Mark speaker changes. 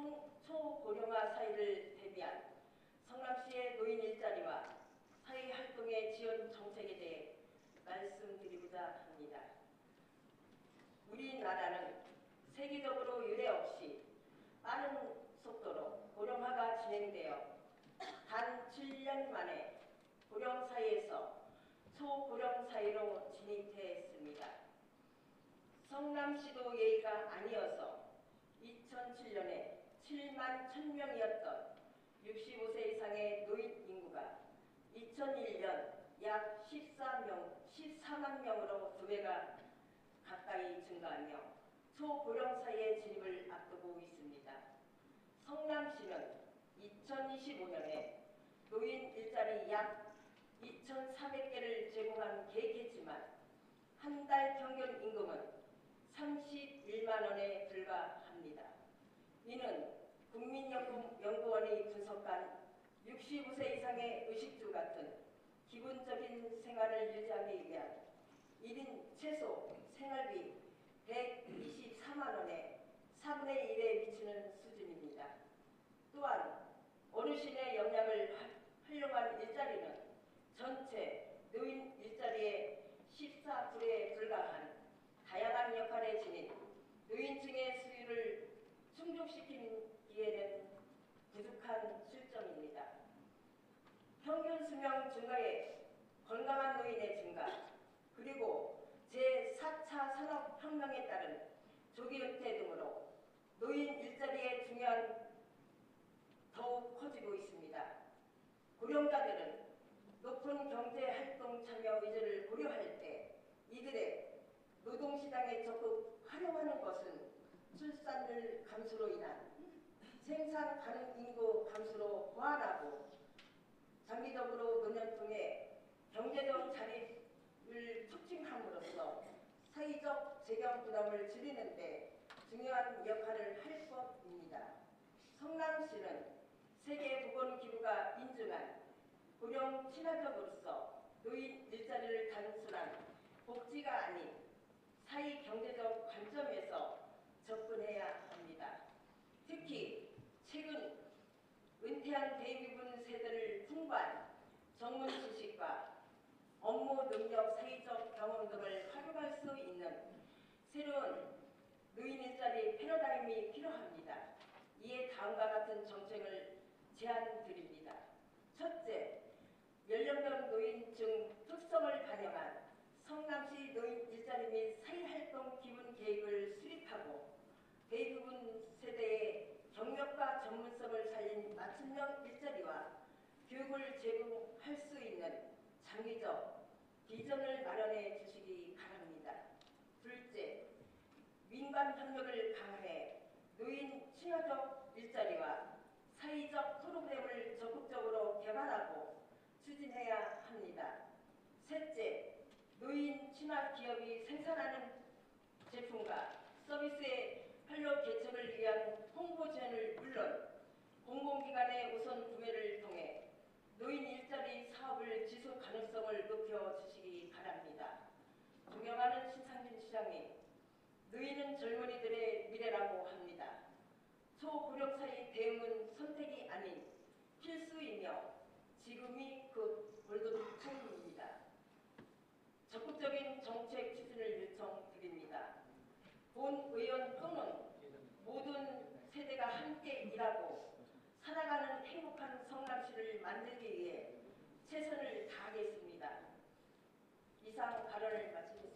Speaker 1: 초, 초고령화 사회를 대비한 성남시의 노인 일자리와 사회 활동의 지원 정책에 대해 말씀드리고자 합니다. 우리나라는 세계적으로 유례 없이 빠른 속도로 고령화가 진행되어 단 7년 만에 고령 사회에서 초고령 사회로 진입했습니다. 성남시도 예의가 아니어서 2007년에 7만 1000명이었던 65세 이상의 노인 인구가 2001년 약 14명, 14만 명으로 두 배가 가까이 증가하며 초고령 사회의 진입을 앞두고 있습니다. 성남시는 2025년에 노인 일자리 약 2,400개를 제공한 계획했지만 한 달 평균 임금은 31만 원에 불과합니다. 이는 국민연금연구원이 분석한 65세 이상의 의식주 같은 기본적인 생활을 유지하기 위한 1인 최소 생활비 124만 원의 3분의 1에 미치는 수준입니다. 또한 어르신의 역량을 활용한 일자리는 전체 노인 일자리의 14%에 불과한 다양한 역할에 지닌 노인층의 수요를 충족시키기에는 부족한 실정입니다. 평균 수명 증가에 건강한 노인의 증가, 그리고 제4차 산업혁명에 따른 조기 은퇴 등으로 노인 일자리의 중요한 더욱 커지고 있습니다. 고령자들은 높은 경제활동 참여 의지를 고려할 때 이들의 노동시장에 적극 활용하는 것은 출산율 감소로 인한 생산 가능 인구 감소로 보완하고 장기적으로 노년 통해 경제적 자립을 촉진함으로써 사회적 재경 부담을 줄이는 데 중요한 역할을 할 것입니다. 성남시는 세계보건기구가 인증한 고령 친화적으로서 노인 일자리를 단순한 복지가 아닌 사회 경제적 관점에서 접근해야 합니다. 특히 최근 은퇴한 대부분 세대를 풍부한 전문 지식과 업무 능력, 사회적 경험 등을 활용할 수 있는 새로운 노인 일자리 패러다임이 필요합니다. 이에 다음과 같은 정책을 제안드립니다. 첫째, 연령별 노인증 특성을 반영한 성남시 노인 일자리 및 사회활동 기본 계획을 수립하고 대부분 세대의 경력과 전문성을 살린 맞춤형 일자리와 교육을 제공할 수 있는 장기적 비전을 마련해 주시기 바랍니다. 둘째, 민간 협력을 강화해 노인 친화적 일자리와 사회적 프로그램을 적극적으로 개발하고 추진해야 합니다. 셋째, 노인 친화 기업이 생산하는 제품과 서비스의 활력 개척을 위한 홍보 지원을 물론 공공기관의 우선 구매를 통해 노인 일자리 사업을 지속 가능성을 높여주시기 바랍니다. 존경하는 신상진 시장님, 노인은 젊은이들의 미래라고 합니다. 초고령 사회 대응은 선택이 아닌 필수이며 지금이 그 골든 타임입니다. 적극적인 정책 추진을 요청드립니다. 본 의원 또는 모든 세대가 함께 일하고 살아가는 행복한 성남시를 만들기 위해 최선을 다하겠습니다. 이상 발언을 마치겠습니다.